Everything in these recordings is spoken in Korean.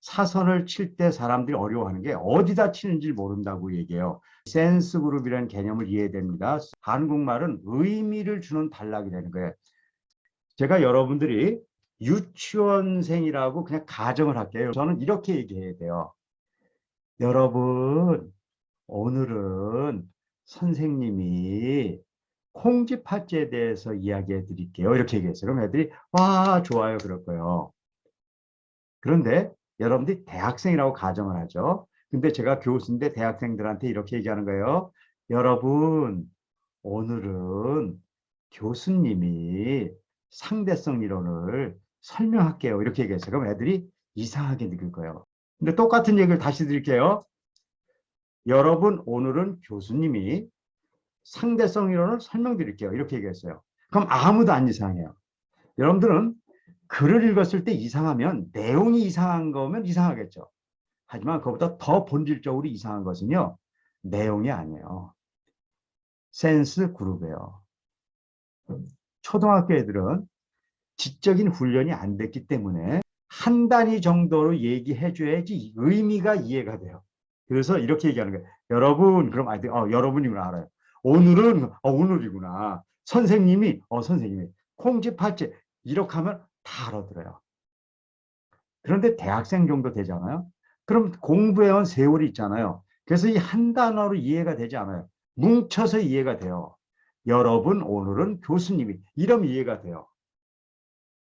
사선을 칠 때 사람들이 어려워하는 게 어디다 치는지 모른다고 얘기해요. 센스 그룹이라는 개념을 이해됩니다. 한국말은 의미를 주는 단락이 되는 거예요. 제가 여러분들이 유치원생이라고 그냥 가정을 할게요. 저는 이렇게 얘기해야 돼요. 여러분, 오늘은 선생님이 콩쥐팥쥐에 대해서 이야기해 드릴게요. 이렇게 얘기했어요. 그럼 애들이 와 좋아요 그럴 거예요. 그런데 여러분들이 대학생이라고 가정을 하죠. 근데 제가 교수인데 대학생들한테 이렇게 얘기하는 거예요. 여러분 오늘은 교수님이 상대성 이론을 설명할게요. 이렇게 얘기했어요. 그럼 애들이 이상하게 느낄 거예요. 근데 똑같은 얘기를 다시 드릴게요. 여러분 오늘은 교수님이 상대성 이론을 설명드릴게요. 이렇게 얘기했어요. 그럼 아무도 안 이상해요. 여러분들은 글을 읽었을 때 이상하면 내용이 이상한 거면 이상하겠죠. 하지만 그것보다 더 본질적으로 이상한 것은요. 내용이 아니에요. 센스 그룹이에요. 초등학교 애들은 지적인 훈련이 안 됐기 때문에 한 단위 정도로 얘기해 줘야지 의미가 이해가 돼요. 그래서 이렇게 얘기하는 거예요. 여러분, 그럼 아이들, 어, 여러분이구나 알아요. 오늘은, 어, 오늘이구나. 선생님이, 어, 선생님이, 콩쥐, 팥쥐, 이렇게 하면 다 알아들어요. 그런데 대학생 정도 되잖아요. 그럼 공부해온 세월이 있잖아요. 그래서 이 한 단어로 이해가 되지 않아요. 뭉쳐서 이해가 돼요. 여러분, 오늘은 교수님이, 이러면 이해가 돼요.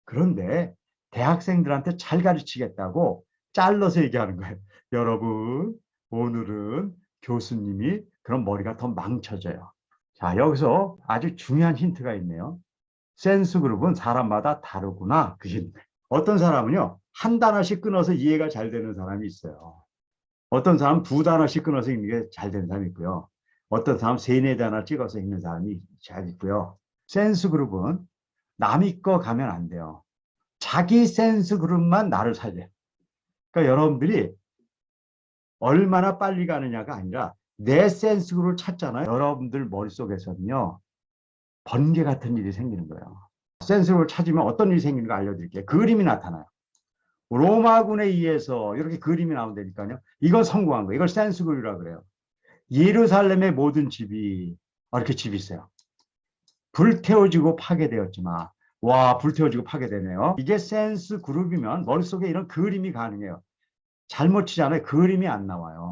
그런데 대학생들한테 잘 가르치겠다고 잘라서 얘기하는 거예요. 여러분, 오늘은 교수님이 그럼 머리가 더 망쳐져요. 자, 여기서 아주 중요한 힌트가 있네요. 센스 그룹은 사람마다 다르구나. 그 힌트. 어떤 사람은요, 한 단어씩 끊어서 이해가 잘 되는 사람이 있어요. 어떤 사람은 두 단어씩 끊어서 읽는 게 잘 되는 사람이 있고요. 어떤 사람은 세네 단어 찍어서 읽는 사람이 잘 있고요. 센스 그룹은 남이 거 가면 안 돼요. 자기 센스 그룹만 나를 살려. 그러니까 여러분들이 얼마나 빨리 가느냐가 아니라 내 센스 그룹을 찾잖아요. 여러분들 머릿속에서는요. 번개 같은 일이 생기는 거예요. 그룹을 찾으면 어떤 일이 생기는가 알려드릴게요. 그림이 나타나요. 로마군에 의해서 이렇게 그림이 나온다니까요. 이건 성공한 거예요. 이걸 센스 그룹이라고 그래요. 예루살렘의 모든 집이 이렇게 집이 있어요. 불태워지고 파괴되었지만 와 불태워지고 파괴되네요. 이게 센스 그룹이면 머릿속에 이런 그림이 가능해요. 잘못 치잖아요. 그림이 안 나와요.